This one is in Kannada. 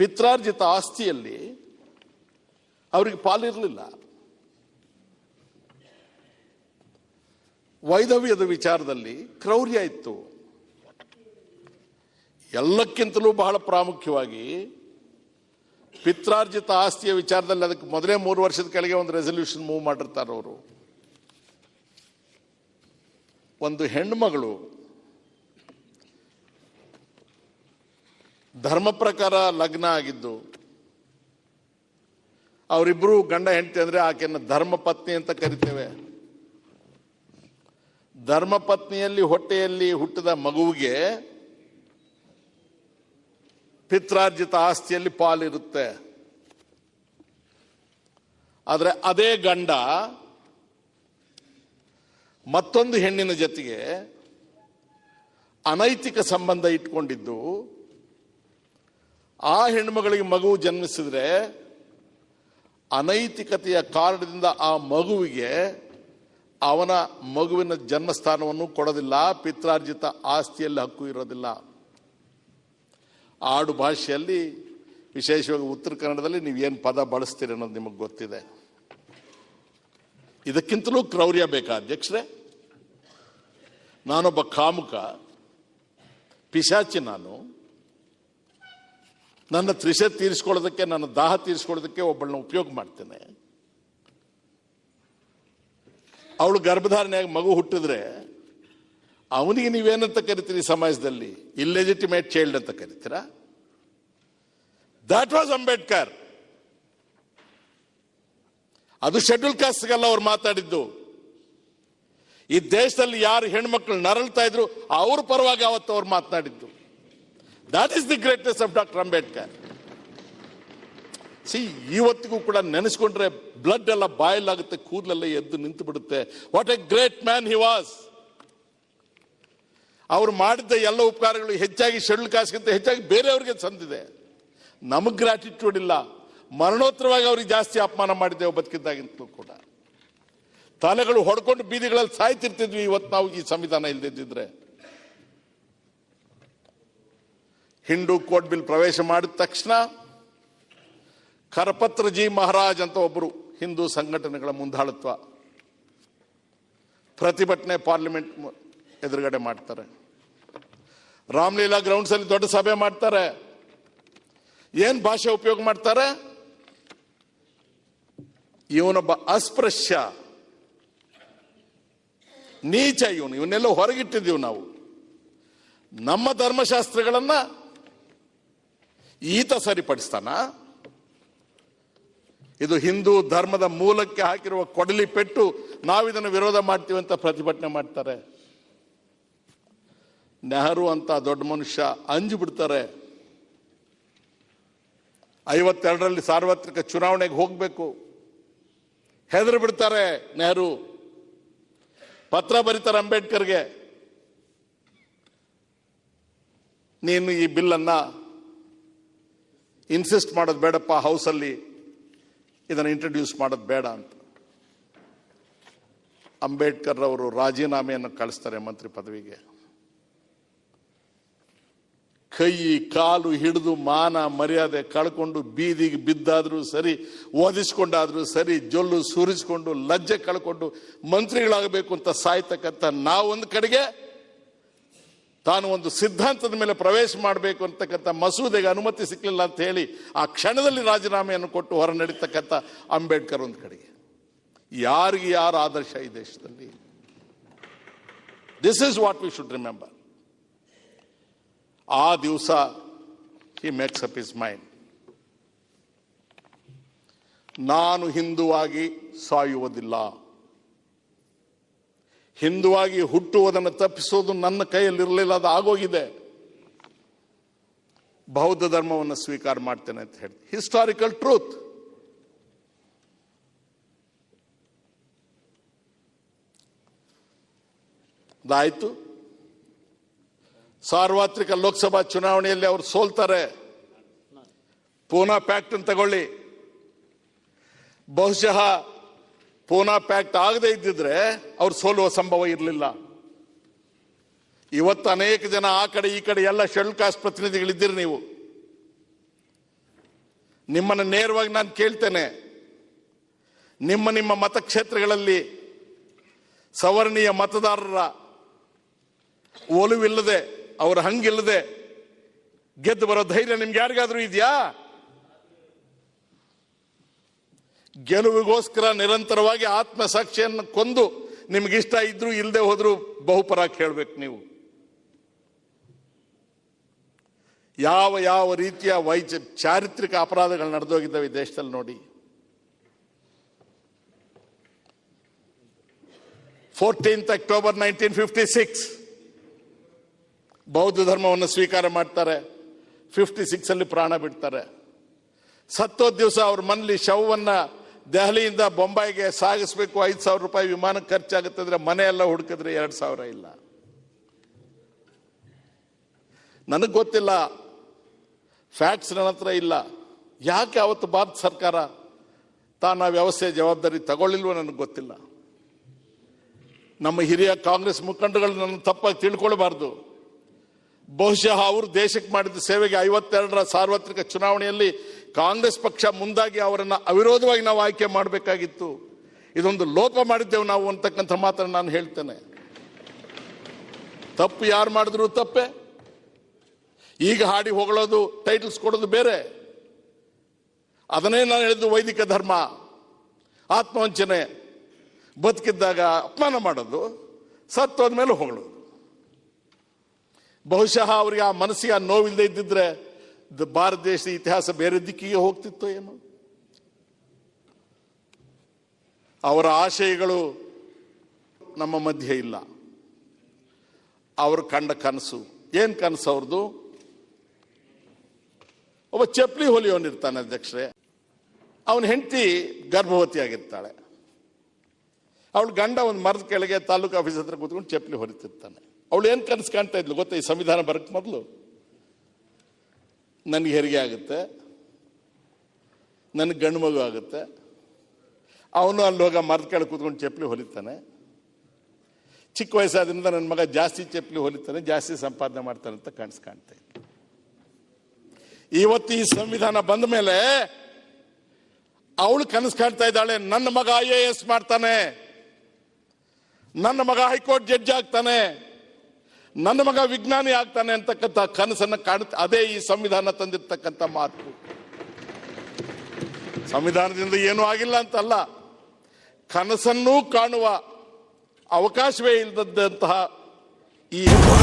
ಪಿತ್ರಾರ್ಜಿತ ಆಸ್ತಿಯಲ್ಲಿ ಅವರಿಗೆ ಪಾಲಿರಲಿಲ್ಲ. ವೈಧವ್ಯದ ವಿಚಾರದಲ್ಲಿ ಕ್ರೌರ್ಯ ಇತ್ತು. ಎಲ್ಲಕ್ಕಿಂತಲೂ ಬಹಳ ಪ್ರಾಮುಖ್ಯವಾಗಿ ಪಿತ್ರಾರ್ಜಿತ ಆಸ್ತಿಯ ವಿಚಾರದಲ್ಲಿ ಅದಕ್ಕೆ ಮೊದಲೇ ಮೂರು ವರ್ಷದ ಕೆಳಗೆ ಒಂದು ರೆಸಲ್ಯೂಷನ್ ಮೂವ್ ಮಾಡಿರ್ತಾರೆ ಅವರು ಒಂದು ಹೆಣ್ಮಗಳು ಧರ್ಮ ಪ್ರಕಾರ ಲಗ್ನ ಆಗಿದ್ದು ಅವರಿಬ್ಬರು ಗಂಡ ಹೆಂಡತಿ ಅಂದ್ರೆ ಆಕೆಯನ್ನು ಧರ್ಮ ಪತ್ನಿ ಅಂತ ಕರಿತೇವೆ. ಧರ್ಮ ಪತ್ನಿಯಲ್ಲಿ ಹೊಟ್ಟೆಯಲ್ಲಿ ಹುಟ್ಟಿದ ಮಗುವಿಗೆ ಪಿತ್ರಾರ್ಜಿತ ಆಸ್ತಿಯಲ್ಲಿ ಪಾಲಿರುತ್ತೆ. ಆದರೆ ಅದೇ ಗಂಡ ಮತ್ತೊಂದು ಹೆಣ್ಣಿನ ಜೊತೆಗೆ ಅನೈತಿಕ ಸಂಬಂಧ ಇಟ್ಕೊಂಡಿದ್ದು ಆ ಹೆಣ್ಮಗಳಿಗೆ ಮಗು ಜನ್ಮಿಸಿದ್ರೆ ಅನೈತಿಕತೆಯ ಕಾರಣದಿಂದ ಆ ಮಗುವಿಗೆ ಅವನ ಮಗುವಿನ ಜನ್ಮಸ್ಥಾನವನ್ನು ಕೊಡೋದಿಲ್ಲ, ಪಿತ್ರಾರ್ಜಿತ ಆಸ್ತಿಯಲ್ಲಿ ಹಕ್ಕು ಇರೋದಿಲ್ಲ. ಆಡು ಭಾಷೆಯಲ್ಲಿ, ವಿಶೇಷವಾಗಿ ಉತ್ತರ ಕನ್ನಡದಲ್ಲಿ ಏನು ಪದ ಬಳಸ್ತೀರಿ ಅನ್ನೋದು ನಿಮಗೆ ಗೊತ್ತಿದೆ. ಇದಕ್ಕಿಂತಲೂ ಕ್ರೌರ್ಯ ಬೇಕಾ ಅಧ್ಯಕ್ಷರೇ? ನಾನೊಬ್ಬ ಕಾಮುಕ, ಪಿಶಾಚಿ ನಾನು. ನನ್ನ ತ್ರಿಷೆ ತೀರಿಸ್ಕೊಳ್ಳೋದಕ್ಕೆ, ನನ್ನ ದಾಹ ತೀರಿಸ್ಕೊಳ್ಳೋದಕ್ಕೆ ಒಬ್ಬಳನ್ನ ಉಪಯೋಗ ಮಾಡ್ತೇನೆ. ಅವಳು ಗರ್ಭಧಾರಣೆಯಾಗಿ ಮಗು ಹುಟ್ಟಿದ್ರೆ ಅವನಿಗೆ ನೀವೇನಂತ ಕರಿತೀರಿ ಸಮಾಜದಲ್ಲಿ? ಇಲ್ಲೆಜಿಟಿಮೇಟ್ ಚೈಲ್ಡ್ ಅಂತ ಕರಿತೀರಾ? ದಾಟ್ ವಾಸ್ ಅಂಬೇಡ್ಕರ್ ಅದು ಶೆಡ್ಯೂಲ್ ಕಾಸ್ಟ್ಗೆಲ್ಲ ಅವ್ರು ಮಾತಾಡಿದ್ದು. ಈ ದೇಶದಲ್ಲಿ ಯಾರು ಹೆಣ್ಮಕ್ಳು ನರಳ್ತಾ ಇದ್ರು, ಅವ್ರ ಪರವಾಗಿ ಅವತ್ತು ಅವ್ರು ಮಾತನಾಡಿದ್ದು that is the greatness of doctor Ambedkar C ಇವತ್ತಿಗೂ ಕೂಡ ನೆನೆಸ್ಕೊಂಡ್ರೆ ಬ್ಲಡ್ ಎಲ್ಲ ಬಾಯಲ್ಲಾಗುತ್ತೆ ಕೂದಲೆಲ್ಲ ಎದ್ದು ನಿಂತು ಬಿಡುತ್ತೆ. What a great man he was ಅವ್ರು ಮಾಡಿದ್ದ ಎಲ್ಲ ಉಪಕಾರಗಳು ಹೆಚ್ಚಾಗಿ ಶೆಡ್ಯೂಲ್ ಕಾಸ್ಗಿಂತ ಹೆಚ್ಚಾಗಿ ಬೇರೆಯವ್ರಿಗೆ ಸಂದಿದೆ. ನಮಗ್ ಗ್ರಾಟಿಟ್ಯೂಡ್ ಇಲ್ಲ. ಮರಣೋತ್ತರವಾಗಿ ಅವ್ರಿಗೆ ಜಾಸ್ತಿ ಅಪಮಾನ ಮಾಡಿದ್ದೇವೆ ಬದುಕಿದ್ದಾಗಿಂತಲೂ ಕೂಡ. ತಲೆಗಳು ಹೊಡ್ಕೊಂಡು ಬೀದಿಗಳಲ್ಲಿ ಸಾಯ್ತಿರ್ತಿದ್ವಿ, ಇವತ್ತು ನಾವು ಈ ಸಂವಿಧಾನ ಇಲ್ದಿದ್ದಿದ್ರೆ ಹಿಂದೂ ಕೋರ್ಟ್ ಬಿಲ್ ಪ್ರವೇಶ ಮಾಡಿದ ತಕ್ಷಣ ಕರಪತ್ರಜಿ ಮಹಾರಾಜ್ ಅಂತ ಒಬ್ಬರು ಹಿಂದೂ ಸಂಘಟನೆಗಳ ಮುಂದಾಳತ್ವ, ಪ್ರತಿಭಟನೆ ಪಾರ್ಲಿಮೆಂಟ್ ಎದುರುಗಡೆ ಮಾಡ್ತಾರೆ. ರಾಮಲೀಲಾ ಗ್ರೌಂಡ್ಸ್ ಅಲ್ಲಿ ದೊಡ್ಡ ಸಭೆ ಮಾಡ್ತಾರೆ. ಏನ್ ಭಾಷೆ ಉಪಯೋಗ ಮಾಡ್ತಾರೆ? ಇವನೊಬ್ಬ ಅಸ್ಪೃಶ್ಯ. ನೀಚ ಇವನು, ಇವನ್ನೆಲ್ಲ ಹೊರಗಿಟ್ಟಿದ್ದೀವಿ ನಾವು. ನಮ್ಮ ಧರ್ಮಶಾಸ್ತ್ರಗಳನ್ನ ಈತ ಸರಿಪಡಿಸ್ತಾನ? ಇದು ಹಿಂದೂ ಧರ್ಮದ ಮೂಲಕ್ಕೆ ಹಾಕಿರುವ ಕೊಡಲಿ ಪೆಟ್ಟು ನಾವಿದನ್ನು ವಿರೋಧ ಮಾಡ್ತೀವಿ ಅಂತ ಪ್ರತಿಭಟನೆ ಮಾಡ್ತಾರೆ. ನೆಹರು ಅಂತ ದೊಡ್ಡ ಮನುಷ್ಯ ಅಂಜು ಬಿಡ್ತಾರೆ. ಐವತ್ತೆರಡರಲ್ಲಿ ಸಾರ್ವತ್ರಿಕ ಚುನಾವಣೆಗೆ ಹೋಗಬೇಕು. ಹೆದರು ಬಿಡ್ತಾರೆ ನೆಹರು. ಪತ್ರ ಬರೀತಾರೆ ಅಂಬೇಡ್ಕರ್ಗೆ. ನೀನು ಈ ಬಿಲ್ಲನ್ನ ಇನ್ಸಿಸ್ಟ್ ಮಾಡೋದು ಬೇಡಪ್ಪ ಹೌಸಲ್ಲಿ, ಇದನ್ನು ಇಂಟ್ರಡ್ಯೂಸ್ ಮಾಡೋದು ಬೇಡ ಅಂತ. ಅಂಬೇಡ್ಕರ್ ಅವರು ರಾಜೀನಾಮೆಯನ್ನು ಕಳಿಸ್ತಾರೆ ಮಂತ್ರಿ ಪದವಿಗೆ. ಕೈ, ಕಾಲು ಹಿಡಿದು ಮಾನ, ಮರ್ಯಾದೆ ಕಳ್ಕೊಂಡು ಬೀದಿಗೆ ಬಿದ್ದಾದರೂ ಸರಿ, ಓದಿಸ್ಕೊಂಡಾದ್ರೂ ಸರಿ, ಜೊಲ್ಲು ಸುರಿಸ್ಕೊಂಡು, ಲಜ್ಜೆ ಕಳ್ಕೊಂಡು ಮಂತ್ರಿಗಳಾಗಬೇಕು ಅಂತ ಸಾಯ್ತಕ್ಕಂಥ ನಾವೊಂದು ಕಡೆಗೆ ತಾನು ಒಂದು ಸಿದ್ಧಾಂತದ ಮೇಲೆ ಪ್ರವೇಶ ಮಾಡಬೇಕು ಅಂತಕ್ಕಂಥ ಮಸೂದೆಗೆ ಅನುಮತಿ ಸಿಕ್ಕಲಿಲ್ಲ ಅಂತ ಹೇಳಿ ಆ ಕ್ಷಣದಲ್ಲಿ ರಾಜೀನಾಮೆಯನ್ನು ಕೊಟ್ಟು ಹೊರ ನಡೀತಕ್ಕಂಥ ಅಂಬೇಡ್ಕರ್ ಒಂದು ಕಡೆಗೆ. ಯಾರಿಗೆ ಯಾರ ಆದರ್ಶ ಈ ದೇಶದಲ್ಲಿ? This is what we should remember ಆ ದಿವಸ he makes up his mind ನಾನು ಹಿಂದುವಾಗಿ ಸಾಯುವುದಿಲ್ಲ. ಹಿಂದುವಾಗಿ ಹುಟ್ಟುವುದನ್ನು ತಪ್ಪಿಸೋದು ನನ್ನ ಕೈಯಲ್ಲಿರಲಿಲ್ಲ ಅದು ಆಗೋಗಿದೆ. ಬೌದ್ಧ ಧರ್ಮವನ್ನು ಸ್ವೀಕಾರ ಮಾಡ್ತೇನೆ ಅಂತ ಹೇಳಿ ಹಿಸ್ಟಾರಿಕಲ್ ಟ್ರೂತ್ ಅದಾಯ್ತು ಸಾರ್ವತ್ರಿಕ ಲೋಕಸಭಾ ಚುನಾವಣೆಯಲ್ಲಿ ಅವರು ಸೋಲ್ತಾರೆ. ಪೂನಾ ಪ್ಯಾಕ್ಟ್ ತಗೊಳ್ಳಿ. ಬಹುಶಃ ಪೂನಾ ಪ್ಯಾಕ್ಟ್ ಆಗದೆ ಇದ್ದಿದ್ರೆ ಅವ್ರು ಸೋಲುವ ಸಂಭವ ಇರಲಿಲ್ಲ. ಇವತ್ತು ಅನೇಕ ಜನ ಆ ಕಡೆ ಈ ಕಡೆ ಎಲ್ಲ ಶೆಡ್ಯೂಲ್ ಕಾಸ್ಟ್ ಪ್ರತಿನಿಧಿಗಳಿದ್ದೀರಿ ನೀವು. ನಿಮ್ಮನ್ನು ನೇರವಾಗಿ ನಾನು ಕೇಳ್ತೇನೆ. ನಿಮ್ಮ ನಿಮ್ಮ ಮತಕ್ಷೇತ್ರಗಳಲ್ಲಿ ಸವರ್ಣೀಯ ಮತದಾರರ ಒಲುವಿಲ್ಲದೆ, ಅವರ ಹಂಗಿಲ್ಲದೆ ಗೆದ್ದು ಬರೋ ಧೈರ್ಯ ನಿಮ್ಗೆ ಯಾರಿಗಾದ್ರೂ ಇದೆಯಾ? ಗೆಲುವಿಗೋಸ್ಕರ ನಿರಂತರವಾಗಿ ಆತ್ಮಸಾಕ್ಷಿಯನ್ನು ಕೊಂದು ನಿಮಗಿಷ್ಟ ಇದ್ರೂ ಇಲ್ಲದೆ ಹೋದ್ರೂ ಬಹುಪರ ಕೇಳ್ಬೇಕು ನೀವು. ಯಾವ ಯಾವ ರೀತಿಯ ವೈಚ, ಚಾರಿತ್ರಿಕ ಅಪರಾಧಗಳು ನಡೆದೋಗಿದ್ದಾವೆ ಈ ದೇಶದಲ್ಲಿ ನೋಡಿ. Fourteenth October nineteen fifty six. ಬೌದ್ಧ ಧರ್ಮವನ್ನು ಸ್ವೀಕಾರ ಮಾಡ್ತಾರೆ. ಫಿಫ್ಟಿ ಸಿಕ್ಸ್ ಅಲ್ಲಿ ಪ್ರಾಣ ಬಿಡ್ತಾರೆ. ಸತ್ತೋ ದಿವಸ ಅವ್ರ ಮನೇಲಿ ಶವವನ್ನ ದೆಹಲಿಯಿಂದ ಬೊಂಬಾಯಿಗೆ ಸಾಗಿಸ್ಬೇಕು ಐದು ಸಾವಿರ ರೂಪಾಯಿ ವಿಮಾನ ಖರ್ಚಾಗುತ್ತೆ ಅಂದ್ರೆ ಮನೆ ಎಲ್ಲ ಹುಡುಕಿದ್ರೆ ಎರಡು ಸಾವಿರ ಇಲ್ಲ. ನನಗೆ ಗೊತ್ತಿಲ್ಲ. ಫ್ಯಾಕ್ಟ್ಸ್ ನನ್ನ ಹತ್ರ ಇಲ್ಲ. ಯಾಕೆ ಅವತ್ತು ಭಾರತ ಸರ್ಕಾರ ತಾನು ವ್ಯವಸ್ಥೆ ಜವಾಬ್ದಾರಿ ತಗೊಳ್ಳಿಲ್ವೋ ನನಗೆ ಗೊತ್ತಿಲ್ಲ. ನಮ್ಮ ಹಿರಿಯ ಕಾಂಗ್ರೆಸ್ ಮುಖಂಡಗಳು ನನ್ನ ತಪ್ಪಾಗಿ ತಿಳ್ಕೊಳ್ಬಾರ್ದು. ಬಹುಶಃ ಅವರು ದೇಶಕ್ಕೆ ಮಾಡಿದ ಸೇವೆಗೆ ಐವತ್ತೆರಡರ ಸಾರ್ವತ್ರಿಕ ಚುನಾವಣೆಯಲ್ಲಿ ಕಾಂಗ್ರೆಸ್ ಪಕ್ಷ ಮುಂದಾಗಿ ಅವರನ್ನು ಅವಿರೋಧವಾಗಿ ನಾವು ಆಯ್ಕೆ ಮಾಡಬೇಕಾಗಿತ್ತು. ಇದೊಂದು ಲೋಪ ಮಾಡಿದ್ದೇವೆ ನಾವು ಅಂತಕ್ಕಂಥ ಮಾತನ್ನು ನಾನು ಹೇಳ್ತೇನೆ. ತಪ್ಪು ಯಾರು ಮಾಡಿದ್ರು ತಪ್ಪೆ. ಈಗ ಹಾಡಿ ಹೊಗಳೋದು ಟೈಟಲ್ಸ್ ಕೊಡೋದು ಬೇರೆ. ಅದನ್ನೇ ನಾನು ಹೇಳಿದ್ದು ವೈದಿಕ ಧರ್ಮ, ಆತ್ಮವಂಚನೆ. ಬದುಕಿದ್ದಾಗ ಅಪಮಾನ ಮಾಡೋದು ಸತ್ತು ಸತ್ತೋದ್ಮೇಲೆ ಹೊಗಳೋದು. ಬಹುಶಃ ಅವರಿಗೆ ಆ ಮನಸ್ಸಿಗೆ ಆ ನೋವಿಲ್ಲದೆ ಇದ್ದಿದ್ರೆ ಭಾರತ ದೇಶದ ಇತಿಹಾಸ ಬೇರೆ ದಿಕ್ಕಿಗೆ ಹೋಗ್ತಿತ್ತೋ ಏನೋ. ಅವರ ಆಶಯಗಳು ನಮ್ಮ ಮಧ್ಯೆ ಇಲ್ಲ. ಅವರು ಕಂಡ ಕನಸು. ಏನ್ ಕನಸು ಅವ್ರದ್ದು ಒಬ್ಬ ಚಪ್ಪಲಿ ಹೊಲಿಯೋನಿರ್ತಾನೆ ಅಧ್ಯಕ್ಷರೇ. ಅವನ ಹೆಂಡತಿ ಗರ್ಭವತಿ ಆಗಿರ್ತಾಳೆ. ಅವಳು ಗಂಡ ಒಂದು ಮರದ ಕೆಳಗೆ ತಾಲೂಕು ಆಫೀಸ್ ಹತ್ರ ಕೂತ್ಕೊಂಡು ಚಪ್ಪಲಿ ಹೊಲಿತಿರ್ತಾನೆ. ಅವಳು ಏನು ಕನಸು ಕಾಣ್ತಾ ಇದ್ಲು ಗೊತ್ತಾ ಈ ಸಂವಿಧಾನ ಬರಕ್ ಮೊದಲು? ನನಗೆ ಹೆರಿಗೆ ಆಗುತ್ತೆ. ನನಗೆ ಗಂಡು ಮಗು ಆಗುತ್ತೆ. ಅವನು ಅಲ್ಲಿ ಹೋಗ ಮರದ ಕೆಳಗೆ ಕೂತ್ಕೊಂಡು ಚಪ್ಪಲಿ ಹೊಲಿತಾನೆ. ಚಿಕ್ಕ ವಯಸ್ಸಾದ್ರಿಂದ ನನ್ನ ಮಗ ಜಾಸ್ತಿ ಚಪ್ಪಲಿ ಹೊಲಿತಾನೆ, ಜಾಸ್ತಿ ಸಂಪಾದನೆ ಮಾಡ್ತಾನೆ ಅಂತ ಕನಸು ಕಾಣ್ತಾ ಇವತ್ತು ಈ ಸಂವಿಧಾನ ಬಂದ ಮೇಲೆ ಅವಳು ಕನಸು ಕಾಣ್ತಾ ಇದ್ದಾಳೆ, ನನ್ನ ಮಗ ಐ ಎ ಎಸ್ ಮಾಡ್ತಾನೆ. ನನ್ನ ಮಗ ಹೈಕೋರ್ಟ್ ಜಡ್ಜ್ ಆಗ್ತಾನೆ. ನನ್ನ ಮಗ ವಿಜ್ಞಾನಿ ಆಗ್ತಾನೆ ಅಂತಕ್ಕಂಥ ಕನಸನ್ನು ಕಾಣ ಅದೇ ಈ ಸಂವಿಧಾನ ತಂದಿರ್ತಕ್ಕಂಥ ಮಾತು. ಸಂವಿಧಾನದಿಂದ ಏನೂ ಆಗಿಲ್ಲ ಅಂತಲ್ಲ. ಕನಸನ್ನೂ ಕಾಣುವ ಅವಕಾಶವೇ ಇಲ್ಲದಂತಹ ಈ ನೂರು